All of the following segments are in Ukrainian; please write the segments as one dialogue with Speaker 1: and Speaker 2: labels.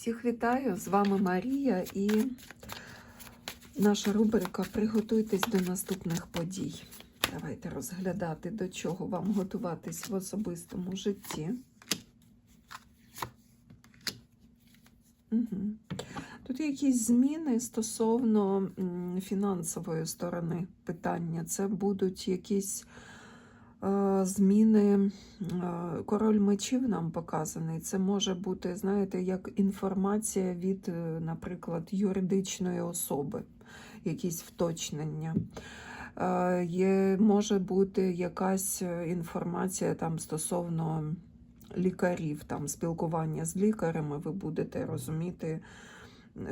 Speaker 1: Всіх вітаю! З вами Марія і наша рубрика Приготуйтесь до наступних подій. Давайте розглядати, до чого вам готуватись в особистому житті. Угу. Тут якісь зміни стосовно фінансової сторони питання. Це будуть якісь зміни. Король мечів нам показаний. Це може бути, знаєте, як інформація від, е, наприклад, юридичної особи, якісь вточнення. Є, може бути якась е, інформація там стосовно лікарів, там спілкування з лікарями, ви будете розуміти,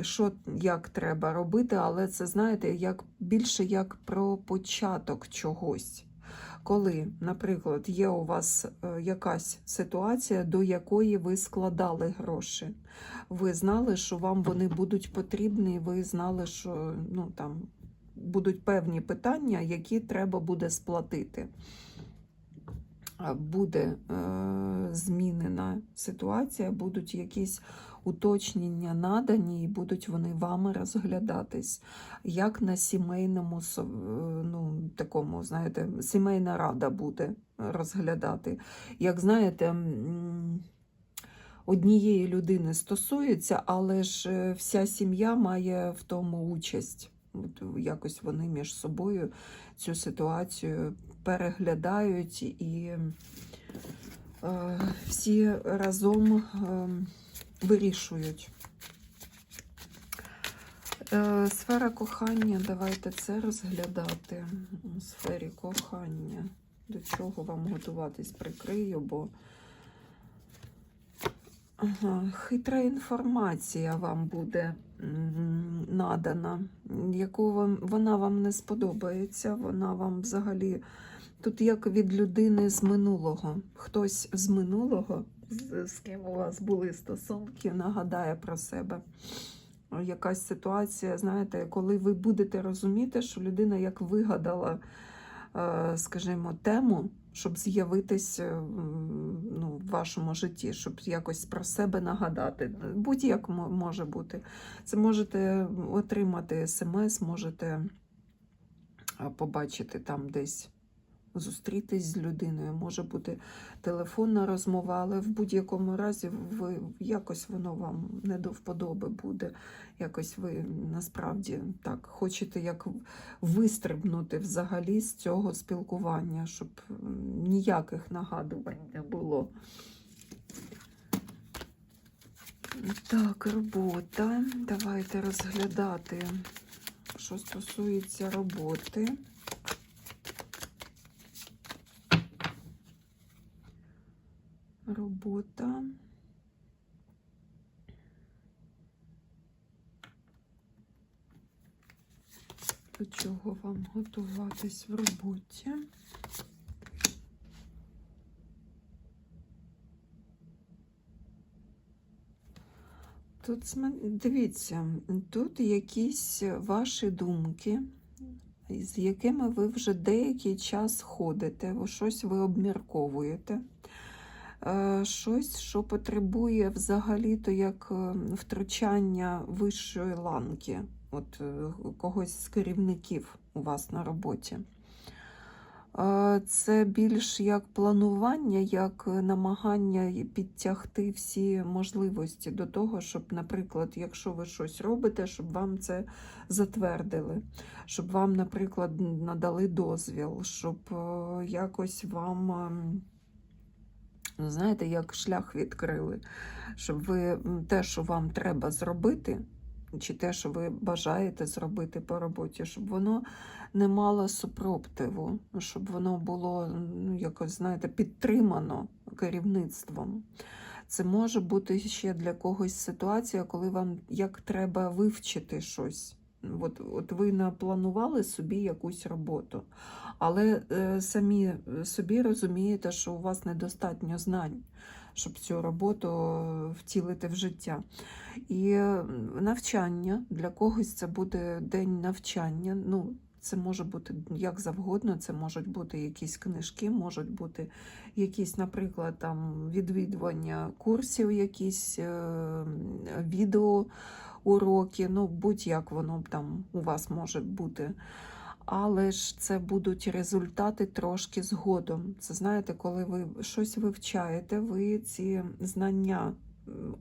Speaker 1: що як треба робити, але це знаєте, як більше як про початок чогось. Коли, наприклад, є у вас е, якась ситуація, до якої ви складали гроші, ви знали, що вам вони будуть потрібні, ви знали, що ну, там, будуть певні питання, які треба буде сплатити. А Буде е, змінена ситуація, будуть якісь уточнення надані, і будуть вони вами розглядатись, як на сімейному е, ну, такому, знаєте, сімейна рада буде розглядати. Як знаєте, однієї людини стосується, але ж е, вся сім'я має в тому участь. Якось вони між собою цю ситуацію переглядають і е, всі разом е, вирішують. Е, Сфера кохання, давайте це розглядати. У сфері кохання. До чого вам готуватись прикрию, бо ага, хитра інформація вам буде надана, яку вам, вона вам не сподобається, вона вам взагалі тут як від людини з минулого. Хтось з минулого, з, з ким у вас були стосунки, нагадає про себе якась ситуація, знаєте, коли ви будете розуміти, що людина як вигадала, е, скажімо, тему, щоб з'явитись е, ну, в вашому житті, щоб якось про себе нагадати. Будь-як може бути. Це можете отримати смс, можете побачити там десь. Зустрітись з людиною, може бути телефонна розмова, але в будь-якому разі ви якось воно вам не до вподоби буде. Якось ви насправді так хочете як вистрибнути взагалі з цього спілкування, щоб ніяких нагадувань не було. Так, робота. Давайте розглядати, що стосується роботи. Робота. До чого вам готуватись в роботі? Тут дивіться, тут якісь ваші думки, з якими ви вже деякий час ходите, щось ви обмірковуєте. Е, Щось, що потребує взагалі-то як е, втручання вищої ланки, от е, когось з керівників у вас на роботі. Це більш як планування, як намагання підтягти всі можливості до того, щоб, наприклад, якщо ви щось робите, щоб вам це затвердили, щоб вам, наприклад, надали дозвіл, щоб якось вам. Ем, ну, знаєте, як шлях відкрили, щоб ви те, що вам треба зробити, чи те, що ви бажаєте зробити по роботі, щоб воно не мало супротиву, щоб воно було ну, якось, знаєте, підтримано керівництвом. Це може бути ще для когось ситуація, коли вам як треба вивчити щось. От, от ви напланували собі якусь роботу, але е, самі собі розумієте, що у вас недостатньо знань, щоб цю роботу е, втілити в життя. І навчання для когось це буде день навчання. Ну, це може бути як завгодно, це можуть бути якісь книжки, можуть бути якісь, наприклад, там відвідування курсів, якісь е, відео уроки, ну будь-як воно там у вас може бути. Але ж це будуть результати трошки згодом. Це знаєте, коли ви щось вивчаєте, ви ці знання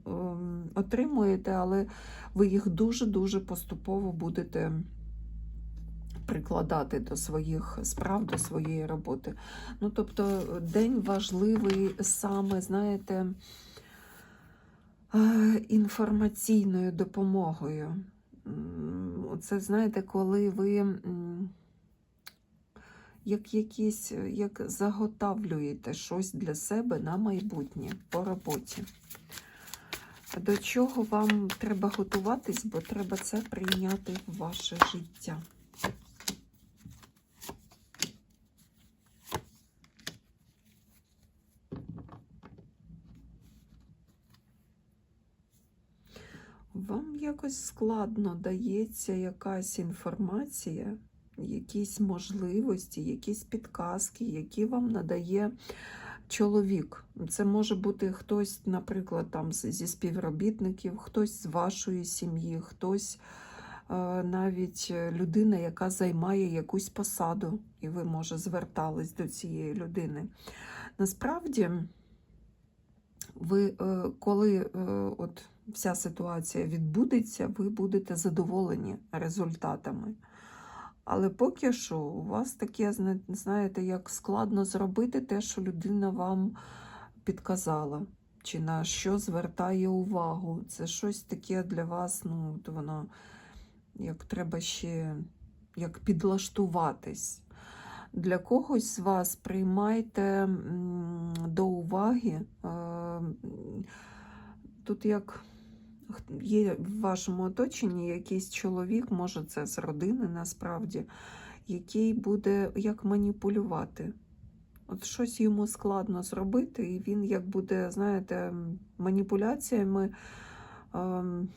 Speaker 1: ем, отримуєте, але ви їх дуже-дуже поступово будете прикладати до своїх справ, до своєї роботи. Ну, тобто, день важливий саме, знаєте, інформаційною допомогою. Це, знаєте, коли ви як якісь, як заготавлюєте щось для себе на майбутнє по роботі. До чого вам треба готуватись, бо треба це прийняти в ваше життя. Вам якось складно дається якась інформація, якісь можливості, якісь підказки, які вам надає чоловік. Це може бути хтось, наприклад, там зі співробітників, хтось з вашої сім'ї, хтось е, навіть людина, яка займає якусь посаду, і ви, може, звертались до цієї людини. Насправді, ви, е, коли е, от вся ситуація відбудеться, ви будете задоволені результатами. Але поки що у вас таке, знаєте, як складно зробити те, що людина вам підказала, чи на що звертає увагу. Це щось таке для вас, ну, от воно як треба ще як підлаштуватись. Для когось з вас приймайте до уваги. е, Тут як є в вашому оточенні якийсь чоловік, може це з родини насправді, який буде як маніпулювати. От щось йому складно зробити, і він як буде, знаєте, маніпуляціями ем,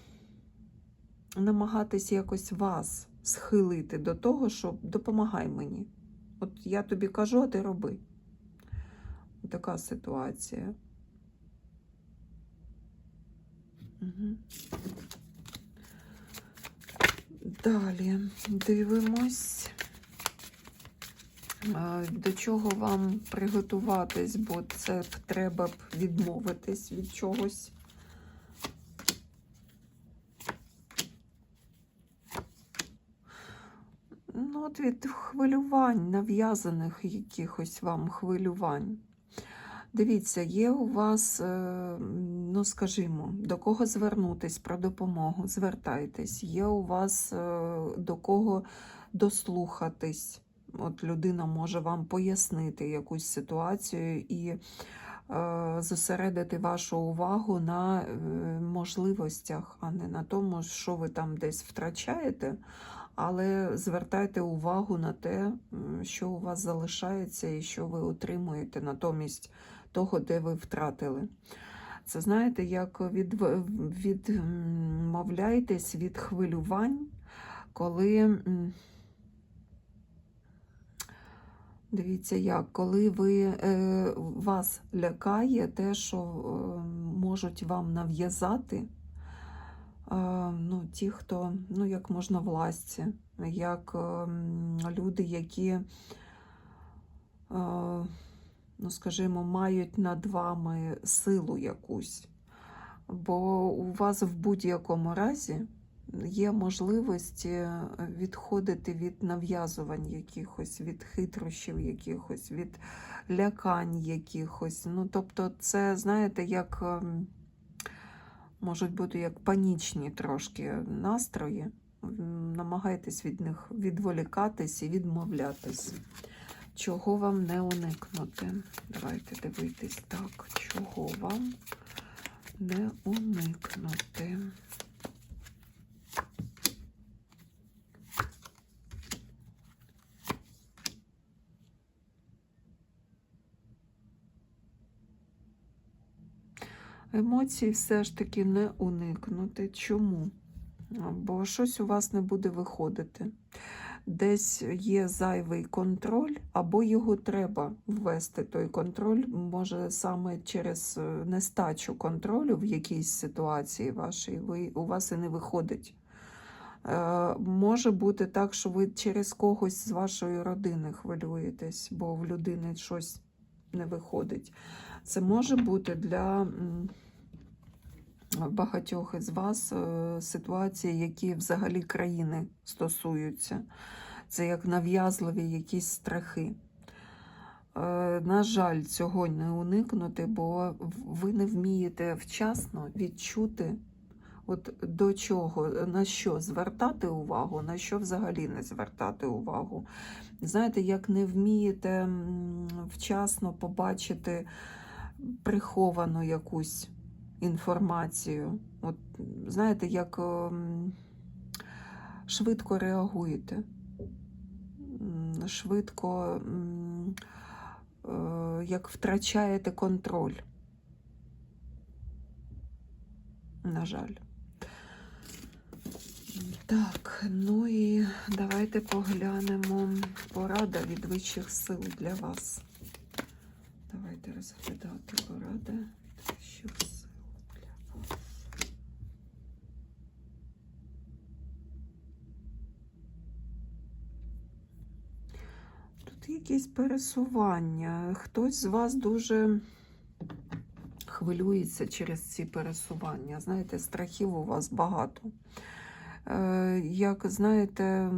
Speaker 1: намагатись якось вас схилити до того, що допомагай мені. От я тобі кажу, а ти роби. Така ситуація. Далі дивимось, до чого вам приготуватись, бо це треба б відмовитись від чогось. Ну, от від хвилювань, нав'язаних якихось вам хвилювань. Дивіться, є у вас, е, ну скажімо, до кого звернутись про допомогу, звертайтесь, є у вас е, до кого дослухатись. От людина може вам пояснити якусь ситуацію і е, зосередити вашу увагу на можливостях, а не на тому, що ви там десь втрачаєте. Але звертайте увагу на те, що у вас залишається і що ви отримуєте натомість того, де ви втратили. Це знаєте, як відв- відмовляйтесь від хвилювань, коли. Дивіться, як коли ви, е, вас лякає те, що е, можуть вам нав'язати е, ну, ті, хто, ну, як можна власті, як люди, які, ну, скажімо, мають над вами силу якусь. Бо у вас в будь-якому разі є можливість е, відходити від нав'язувань якихось, від хитрощів якихось, від лякань якихось. Ну, тобто, це, знаєте, як ем, можуть бути як панічні трошки настрої. Намагайтесь від них відволікатись і відмовлятись. Чого вам не уникнути? Давайте дивитись так, чого вам не уникнути. Емоцій все ж таки не уникнути. Чому? Бо щось у вас не буде виходити. Десь є зайвий контроль, або його треба ввести той контроль, може саме через е, нестачу контролю в якійсь ситуації вашій, ви, у вас і не виходить. Е, може бути так, що ви через когось з вашої родини хвилюєтесь, бо в людини щось не виходить. Це може бути для багатьох із вас е, ситуації, які взагалі країни стосуються. Це як нав'язливі якісь страхи. Е, На жаль, цього не уникнути, бо ви не вмієте вчасно відчути, от до чого, на що звертати увагу, на що взагалі не звертати увагу. Знаєте, як не вмієте вчасно побачити приховану якусь інформацію. От, знаєте, як ем, швидко реагуєте, швидко е, як втрачаєте контроль. На жаль. Так, ну і давайте поглянемо порада від вищих сил для вас. Давайте розглядати поради від вищих сил Тут якісь пересування. Хтось з вас дуже хвилюється через ці пересування. Знаєте, страхів у вас багато. Е, Як знаєте,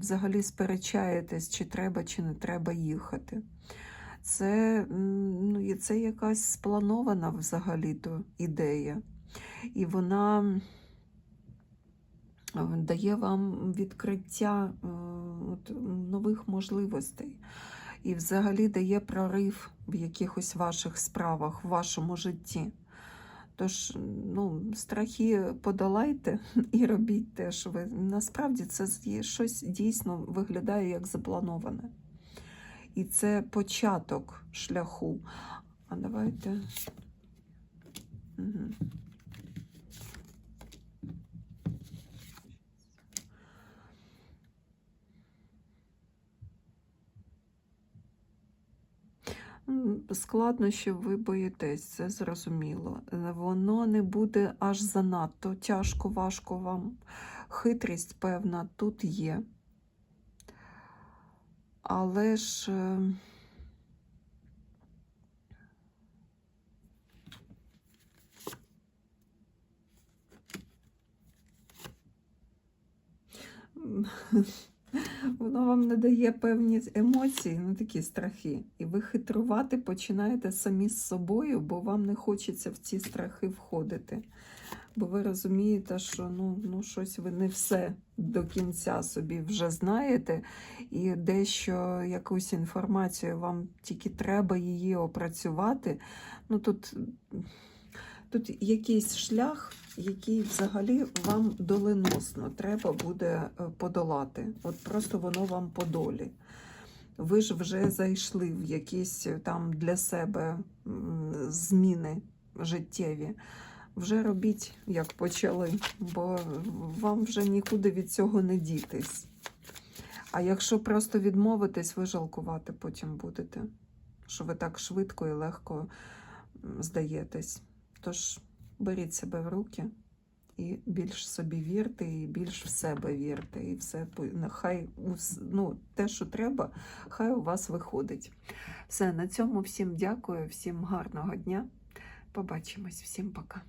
Speaker 1: взагалі сперечаєтесь, чи треба, чи не треба їхати. Це, ну, це якась спланована взагалі-то ідея. І вона дає вам відкриття е, от, нових можливостей. І взагалі дає прорив в якихось ваших справах, в вашому житті. Тож, ну, страхи подолайте і робіть те, що ви. Насправді це щось дійсно виглядає як заплановане. І це початок шляху. А давайте. Угу. Складнощів ви боїтесь, це зрозуміло. Е, Воно не буде аж занадто тяжко, важко вам. Хитрість, певна, тут є. Але ж. Воно вам не дає певні емоції, ну такі страхи. І ви хитрувати починаєте самі з собою, бо вам не хочеться в ці страхи входити. Бо ви розумієте, що ну, ну щось ви не все до кінця собі вже знаєте, і дещо якусь інформацію вам тільки треба її опрацювати. Ну тут, тут якийсь шлях, який взагалі вам доленосно треба буде е, подолати. От просто воно вам по долі. Ви ж вже зайшли в якісь е, там для себе зміни життєві. Вже робіть, як почали, бо вам вже нікуди від цього не дітись. А якщо просто відмовитись, ви жалкувати потім будете, що ви так швидко і легко здаєтесь. Тож беріть себе в руки і більш собі вірте, і більш в себе вірте, і все хай ну, те, що треба, хай у вас виходить. Все, на цьому всім дякую, всім гарного дня. Побачимось, всім пока.